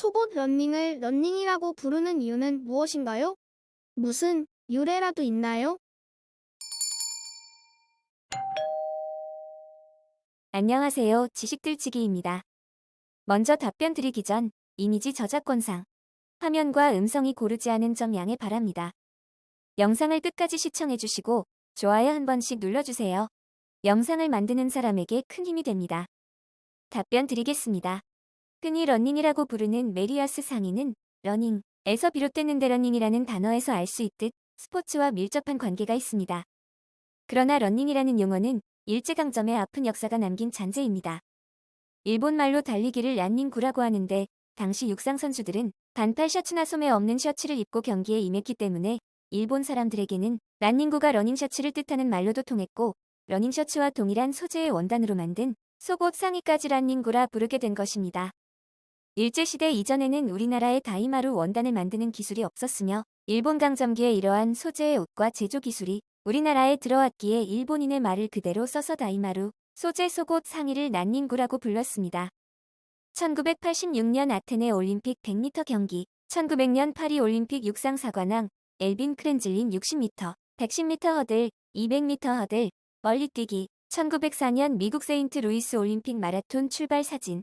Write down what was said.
속옷 런닝을 런닝이라고 부르는 이유는 무엇인가요? 무슨 유래라도 있나요? 안녕하세요. 지식들치기입니다. 먼저 답변 드리기 전 이미지 저작권상 화면과 음성이 고르지 않은 점 양해 바랍니다. 영상을 끝까지 시청해주시고 좋아요 한 번씩 눌러주세요. 영상을 만드는 사람에게 큰 힘이 됩니다. 답변 드리겠습니다. 흔히 러닝이라고 부르는 메리아스 상인은 러닝에서 비롯됐는데 러닝이라는 단어에서 알 수 있듯 스포츠와 밀접한 관계가 있습니다. 그러나 러닝이라는 용어는 일제강점의 아픈 역사가 남긴 잔재입니다. 일본 말로 달리기를 란닝구라고 하는데 당시 육상 선수들은 반팔 셔츠나 소매 없는 셔츠를 입고 경기에 임했기 때문에 일본 사람들에게는 란닝구가 러닝 셔츠를 뜻하는 말로도 통했고 러닝 셔츠와 동일한 소재의 원단으로 만든 속옷 상의까지 란닝구라 부르게 된 것입니다. 일제시대 이전에는 우리나라에 다이마루 원단을 만드는 기술이 없었으며 일본 강점기에 이러한 소재의 옷과 제조 기술이 우리나라에 들어왔기에 일본인의 말을 그대로 써서 다이마루, 소재 속옷 상의를 난닝구라고 불렀습니다. 1986년 아테네 올림픽 100m 경기, 1900년 파리 올림픽 육상 사관왕, 엘빈 크렌즐린 60m, 110m 허들, 200m 허들, 멀리뛰기, 1904년 미국 세인트 루이스 올림픽 마라톤 출발 사진.